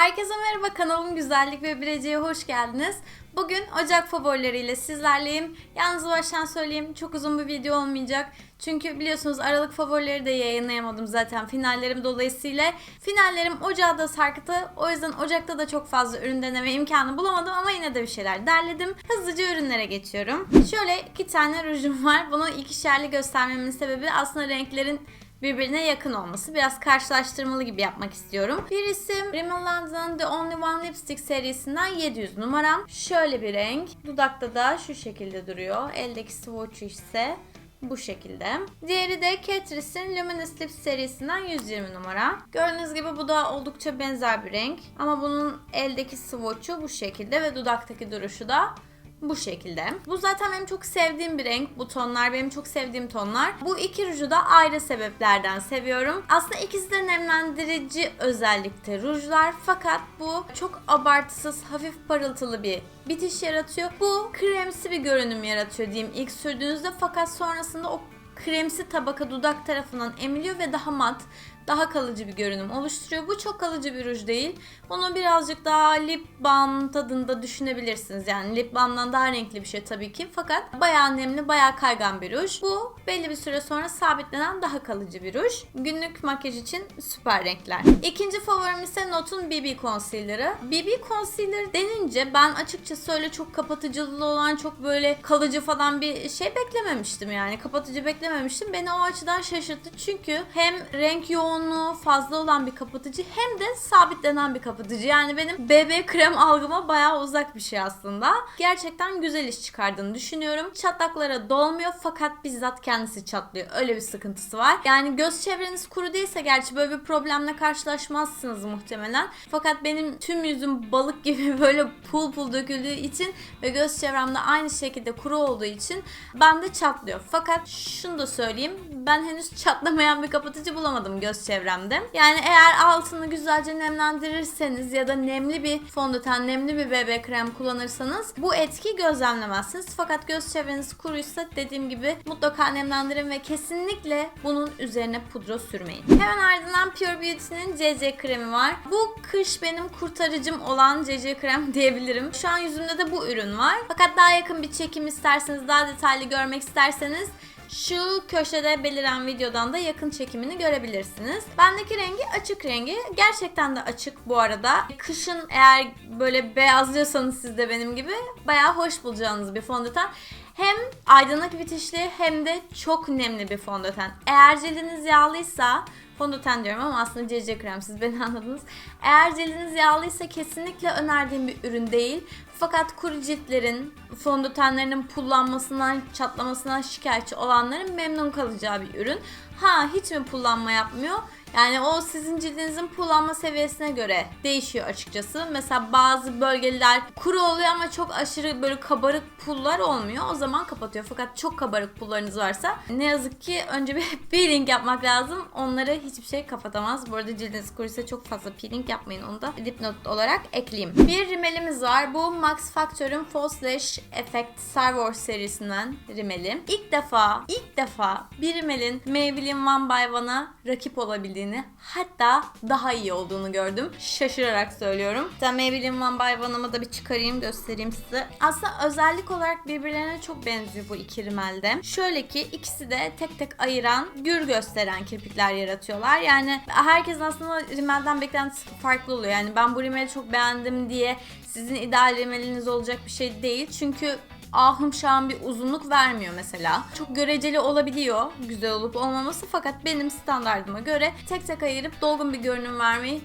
Herkese merhaba kanalım Güzellik ve Bileceğe hoş geldiniz. Bugün Ocak favorileriyle sizlerleyim. Yalnız baştan söyleyeyim çok uzun bir video olmayacak. Çünkü biliyorsunuz Aralık favorileri de yayınlayamadım zaten finallerim dolayısıyla. Finallerim Ocağı da sarktı. O yüzden Ocak'ta da çok fazla ürün deneme imkanı bulamadım ama yine de bir şeyler derledim. Hızlıca ürünlere geçiyorum. Şöyle iki tane rujum var. Bunu ikişerli göstermemin sebebi aslında renklerin birbirine yakın olması. Biraz karşılaştırmalı gibi yapmak istiyorum. Birisi Rimmel London The Only One Lipstick serisinden 700 numaram. Şöyle bir renk. Dudakta da şu şekilde duruyor. Eldeki swatch ise bu şekilde. Diğeri de Catrice'in Luminous Lips serisinden 120 numara. Gördüğünüz gibi bu da oldukça benzer bir renk. Ama bunun eldeki swatch'u bu şekilde ve dudaktaki duruşu da bu şekilde. Bu zaten benim çok sevdiğim bir renk. Bu tonlar benim çok sevdiğim tonlar. Bu iki ruju da ayrı sebeplerden seviyorum. Aslında ikisi de nemlendirici özellikte rujlar. Fakat bu çok abartısız, hafif parıltılı bir bitiş yaratıyor. Bu kremsi bir görünüm yaratıyor diyeyim ilk sürdüğünüzde. Fakat sonrasında o kremsi tabaka dudak tarafından emiliyor ve daha mat, daha kalıcı bir görünüm oluşturuyor. Bu çok kalıcı bir ruj değil. Bunu birazcık daha lip balm tadında düşünebilirsiniz. Yani lip balmdan daha renkli bir şey tabii ki. Fakat bayağı nemli, bayağı kaygan bir ruj. Bu belli bir süre sonra sabitlenen daha kalıcı bir ruj. Günlük makyaj için süper renkler. İkinci favorim ise Not'un BB Concealer'ı. BB Concealer denince ben açıkçası öyle çok kapatıcılığı olan çok böyle kalıcı falan bir şey beklememiştim yani. Kapatıcı beklememiştim. Beni o açıdan şaşırttı. Çünkü hem renk yoğunluğu fazla olan bir kapatıcı hem de sabitlenen bir kapatıcı. Yani benim BB krem algıma bayağı uzak bir şey aslında. Gerçekten güzel iş çıkardığını düşünüyorum. Çatlaklara dolmuyor fakat bizzat kendisi çatlıyor. Öyle bir sıkıntısı var. Yani göz çevreniz kuru değilse gerçi böyle bir problemle karşılaşmazsınız muhtemelen. Fakat benim tüm yüzüm balık gibi böyle pul pul döküldüğü için ve göz çevremde aynı şekilde kuru olduğu için bende çatlıyor. Fakat şunu da söyleyeyim. Ben henüz çatlamayan bir kapatıcı bulamadım göz çevremde. Yani eğer altını güzelce nemlendirirseniz ya da nemli bir fondöten, nemli bir BB krem kullanırsanız bu etki gözlemlemezsiniz. Fakat göz çevreniz kuruysa dediğim gibi mutlaka nemlendirin ve kesinlikle bunun üzerine pudra sürmeyin. Hemen ardından Pure Beauty'nin CC kremi var. Bu kış benim kurtarıcım olan CC krem diyebilirim. Şu an yüzümde de bu ürün var. Fakat daha yakın bir çekim isterseniz, daha detaylı görmek isterseniz şu köşede beliren videodan da yakın çekimini görebilirsiniz. Bendeki rengi açık rengi. Gerçekten de açık bu arada. Kışın eğer böyle beyazlıyorsanız siz de benim gibi bayağı hoş bulacağınız bir fondöten. Hem aydınlık bitişli hem de çok nemli bir fondöten. Eğer cildiniz yağlıysa fondöten diyorum ama aslında CC krem siz beni anladınız. Eğer cildiniz yağlıysa kesinlikle önerdiğim bir ürün değil. Fakat kuru ciltlerin fondötenlerinin pullanmasından, çatlamasından şikayetçi olanların memnun kalacağı bir ürün. Ha hiç mi pullanma yapmıyor? Yani o sizin cildinizin pullanma seviyesine göre değişiyor açıkçası. Mesela bazı bölgeler kuru oluyor ama çok aşırı böyle kabarık pullar olmuyor. O zaman kapatıyor. Fakat çok kabarık pullarınız varsa ne yazık ki önce bir peeling yapmak lazım. Onları hiçbir şey kapatamaz. Bu arada cildiniz kuruysa çok fazla peeling yapmayın. Onu da dipnot olarak ekleyeyim. Bir rimelimiz var. Bu Max Factor'ın False Lash Effect Star Wars serisinden rimeli. İlk defa, ilk defa bir rimelin Maybelline One by One'a rakip olabildiğini hatta daha iyi olduğunu gördüm. Şaşırarak söylüyorum. Hatta Maybelline One by One'ımı da bir çıkarayım göstereyim size. Aslında özellik olarak birbirlerine çok benziyor bu iki rimelde. Şöyle ki ikisi de tek tek ayıran, gür gösteren kirpikler yaratıyorlar. Yani herkesin aslında rimelden beklentisi farklı oluyor. Yani ben bu rimeli çok beğendim diye sizin ideal rimeliniz olacak bir şey değil. Çünkü ahım şahım bir uzunluk vermiyor mesela. Çok göreceli olabiliyor güzel olup olmaması fakat benim standardıma göre tek tek ayırıp dolgun bir görünüm vermeyi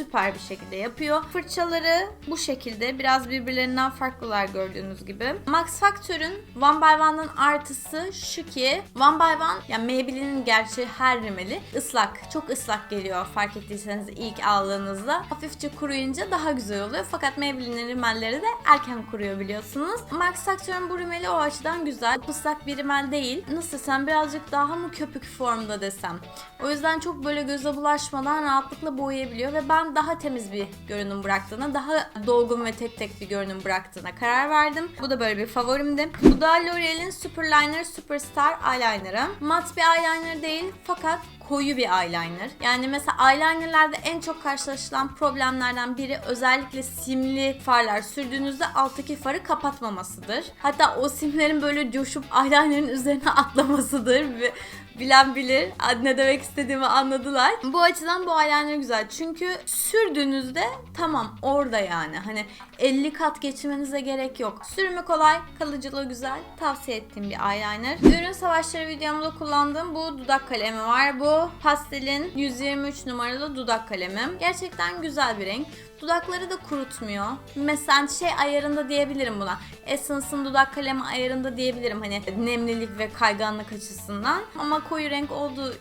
süper bir şekilde yapıyor. Fırçaları bu şekilde biraz birbirlerinden farklılar gördüğünüz gibi. Max Factor'ın One by One'ın artısı şu ki One by One yani Maybelline'in gerçi her rimeli ıslak. Çok ıslak geliyor fark ettiyseniz ilk aldığınızda. Hafifçe kuruyunca daha güzel oluyor. Fakat Maybelline'in rimelleri de erken kuruyor biliyorsunuz. Max Factor'ın bu rimeli o açıdan güzel. Islak bir rimel değil. Nasıl desem birazcık daha mı köpük formda desem. O yüzden çok böyle göze bulaşmadan rahatlıkla boyayabiliyor ve ben daha temiz bir görünüm bıraktığına, daha dolgun ve tek tek bir görünüm bıraktığına karar verdim. Bu da böyle bir favorimdi. Bu da L'Oreal'in Superliner Superstar Eyeliner'ı. Mat bir eyeliner değil fakat koyu bir eyeliner. Yani mesela eyelinerlerde en çok karşılaşılan problemlerden biri özellikle simli farlar sürdüğünüzde alttaki farı kapatmamasıdır. Hatta o simlerin böyle coşup eyelinerin üzerine atlamasıdır. Ve bilen bilir. Ne demek istediğimi anladılar. Bu açıdan bu eyeliner güzel. Çünkü sürdüğünüzde tamam orada yani. Hani 50 kat geçmenize gerek yok. Sürümü kolay, kalıcılığı güzel. Tavsiye ettiğim bir eyeliner. Ürün savaşları videomda kullandığım bu dudak kalemi var. Bu pastelin 123 numaralı dudak kalemim. Gerçekten güzel bir renk. Dudakları da kurutmuyor. Mesela şey ayarında diyebilirim buna. Essence'ın dudak kalemi ayarında diyebilirim hani nemlilik ve kayganlık açısından. Ama koyu renk olduğu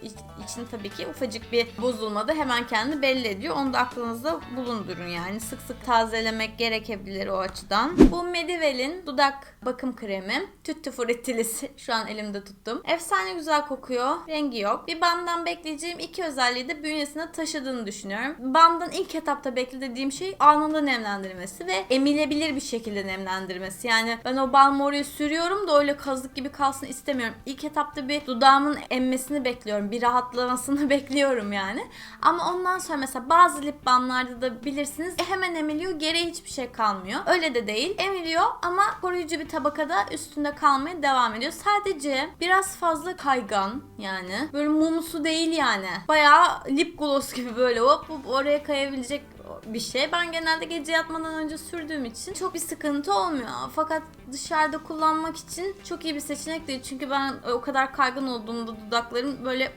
için tabii ki ufacık bir bozulmada hemen kendini belli ediyor. Onu da aklınızda bulundurun yani. Sık sık tazelemek gerekebilir o açıdan. Bu Medivel'in dudak bakım kremi. Tüttü Fruttilisi. Şu an elimde tuttum. Efsane güzel kokuyor. Rengi yok. Bir banddan bekleyeceğim iki özelliği de bünyesine taşıdığını düşünüyorum. Bandın ilk etapta beklediğim şey anında nemlendirmesi ve emilebilir bir şekilde nemlendirmesi. Yani ben o balmı oraya sürüyorum da öyle kazık gibi kalsın istemiyorum. İlk etapta bir dudağımın emmesini bekliyorum. Bir rahatlamasını bekliyorum yani. Ama ondan sonra mesela bazı lip balmlarda da bilirsiniz e, hemen emiliyor. Geriye hiçbir şey kalmıyor. Öyle de değil. Emiliyor ama koruyucu bir tabakada üstünde kalmaya devam ediyor. Sadece biraz fazla kaygan yani. Böyle mumsu değil yani. Bayağı lip gloss gibi böyle hop hop oraya kayabilecek bir şey. Ben genelde gece yatmadan önce sürdüğüm için çok bir sıkıntı olmuyor. Fakat dışarıda kullanmak için çok iyi bir seçenek değil. Çünkü ben o kadar kaygan olduğumda dudaklarım böyle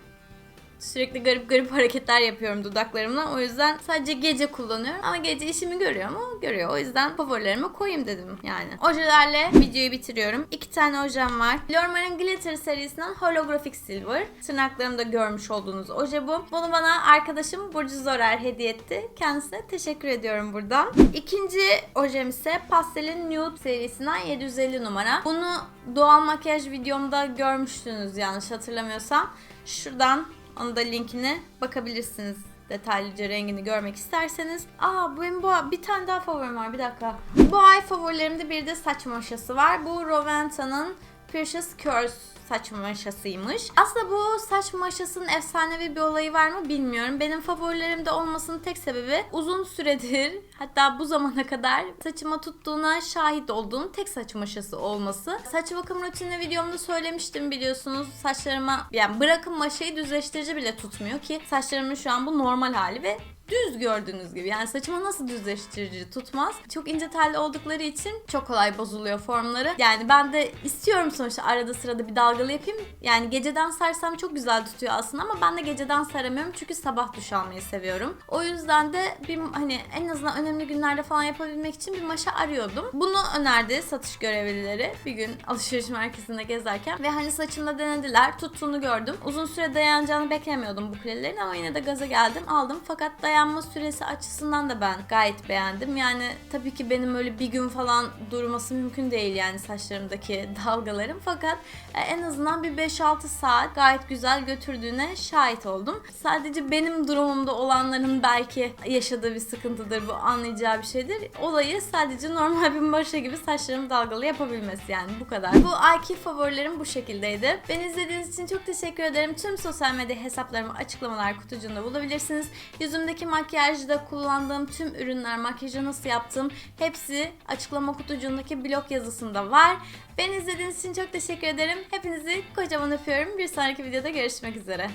Sürekli garip garip hareketler yapıyorum dudaklarımla. O yüzden sadece gece kullanıyorum. Ama gece işimi görüyor mu? Görüyor. O yüzden favorilerime koyayım dedim yani. Ojelerle videoyu bitiriyorum. İki tane ojem var. L'Oreal'in Glitter serisinden Holographic Silver. Tırnaklarımda görmüş olduğunuz oje bu. Bunu bana arkadaşım Burcu Zorer hediye etti. Kendisine teşekkür ediyorum buradan. İkinci ojem ise Pastel'in Nude serisinden 750 numara. Bunu doğal makyaj videomda görmüştünüz yanlış hatırlamıyorsam. Şuradan onu da linkine bakabilirsiniz detaylıca rengini görmek isterseniz. Aa benim bu bir tane daha favorim var bir dakika. Bu ay favorilerimde bir de saç maşası var. Bu Roventa'nın Precious Curls saç maşasıymış. Aslında bu saç maşasının efsanevi bir olayı var mı bilmiyorum. Benim favorilerimde olmasının tek sebebi uzun süredir hatta bu zamana kadar saçıma tuttuğuna şahit olduğum tek saç maşası olması. Saç bakım rutini videomda söylemiştim biliyorsunuz. Saçlarıma yani bırakın maşayı düzleştirici bile tutmuyor ki saçlarımın şu an bu normal hali ve düz gördüğünüz gibi. Yani saçıma nasıl düzleştirici tutmaz. Çok ince telli oldukları için çok kolay bozuluyor formları. Yani ben de istiyorum sonuçta arada sırada bir dalgalı yapayım. Yani geceden sarsam çok güzel tutuyor aslında ama ben de geceden saramıyorum çünkü sabah duş almayı seviyorum. O yüzden de bir hani en azından önemli günlerde falan yapabilmek için bir maşa arıyordum. Bunu önerdi satış görevlileri bir gün alışveriş merkezinde gezerken ve hani saçımda denediler. Tuttuğunu gördüm. Uzun süre dayanacağını beklemiyordum bu kulelerin ama yine de gaza geldim aldım. Fakat dayan dayanma süresi açısından da ben gayet beğendim. Yani tabii ki benim öyle bir gün falan durması mümkün değil yani saçlarımdaki dalgalarım. Fakat e, en azından bir 5-6 saat gayet güzel götürdüğüne şahit oldum. Sadece benim durumumda olanların belki yaşadığı bir sıkıntıdır bu anlayacağı bir şeydir. Olayı sadece normal bir maşa gibi saçlarımı dalgalı yapabilmesi yani bu kadar. Bu ayki favorilerim bu şekildeydi. Beni izlediğiniz için çok teşekkür ederim. Tüm sosyal medya hesaplarımı açıklamalar kutucuğunda bulabilirsiniz. Yüzümdeki makyajda kullandığım tüm ürünler, makyajı nasıl yaptım hepsi açıklama kutucuğundaki blog yazısında var. Beni izlediğiniz için çok teşekkür ederim. Hepinizi kocaman öpüyorum. Bir sonraki videoda görüşmek üzere.